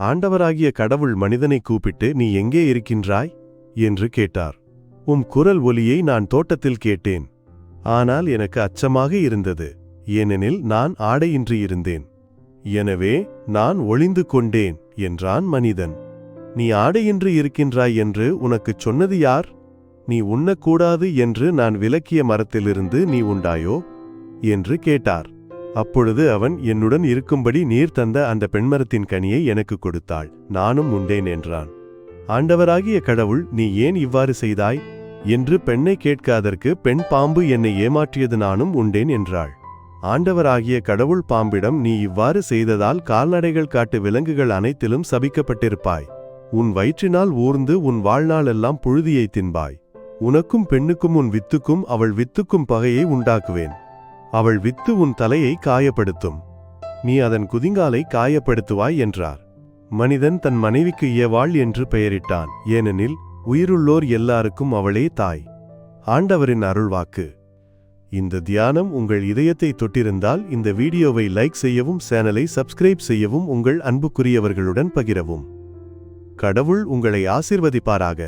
ஆண்டவராகிய கடவுள் மனிதனை கூப்பிட்டு நீ எங்கே இருக்கின்றாய்? என்று கேட்டார். உம் குரல் ஒலியை நான் தோட்டத்தில் கேட்டேன். ஆனால் எனக்கு அச்சமாக இருந்தது. ஏனெனில் நான் ஆடையின்றி இருந்தேன். எனவே நான் ஒளிந்து கொண்டேன் என்றான் மனிதன். நீ ஆடையின்றி இருக்கின்றாய் என்று உனக்குச் சொன்னது யார்? நீ உண்ணக்கூடாது என்று நான் விலக்கிய மரத்திலிருந்து நீ உண்டாயோ? என்று கேட்டார். அப்பொழுது அவன் என்னுடன் இருக்கும்படி நீர் தந்த அந்த பெண்மரத்தின் கனியை எனக்கு கொடுத்தாள். நானும் உண்டேன் என்றான். ஆண்டவராகிய கடவுள் நீ ஏன் இவ்வாறு செய்தாய்? என்று பெண்ணை கேட்காதற்கு பெண் பாம்பு என்னை ஏமாற்றியது நானும் உண்டேன் என்றாள். ஆண்டவராகிய கடவுள் பாம்பிடம் நீ இவ்வாறு செய்ததால் கால்நடைகள் காட்டு விலங்குகள் அனைத்திலும் சபிக்கப்பட்டிருப்பாய். உன் வயிற்றினால் ஊர்ந்து உன் வாழ்நாளெல்லாம் புழுதியை தின்பாய். உனக்கும் பெண்ணுக்கும் உன் வித்துக்கும் அவள் வித்துக்கும் பகையை உண்டாக்குவேன். அவள் வித்து உன் தலையை காயப்படுத்தும். நீ அதன் குதிங்காலை காயப்படுத்துவாய் என்றார். மனிதன் தன் மனைவிக்கு ஏவாள் என்று பெயரிட்டான். ஏனெனில் உயிருள்ளோர் எல்லாருக்கும் அவளே தாய். ஆண்டவரின் அருள்வாக்கு. இந்த தியானம் உங்கள் இதயத்தை தொட்டிருந்தால் இந்த வீடியோவை லைக் செய்யவும் சேனலை சப்ஸ்கிரைப் செய்யவும் உங்கள் அன்புக்குரியவர்களுடன் பகிரவும். கடவுள் உங்களை ஆசிர்வதிப்பாராக.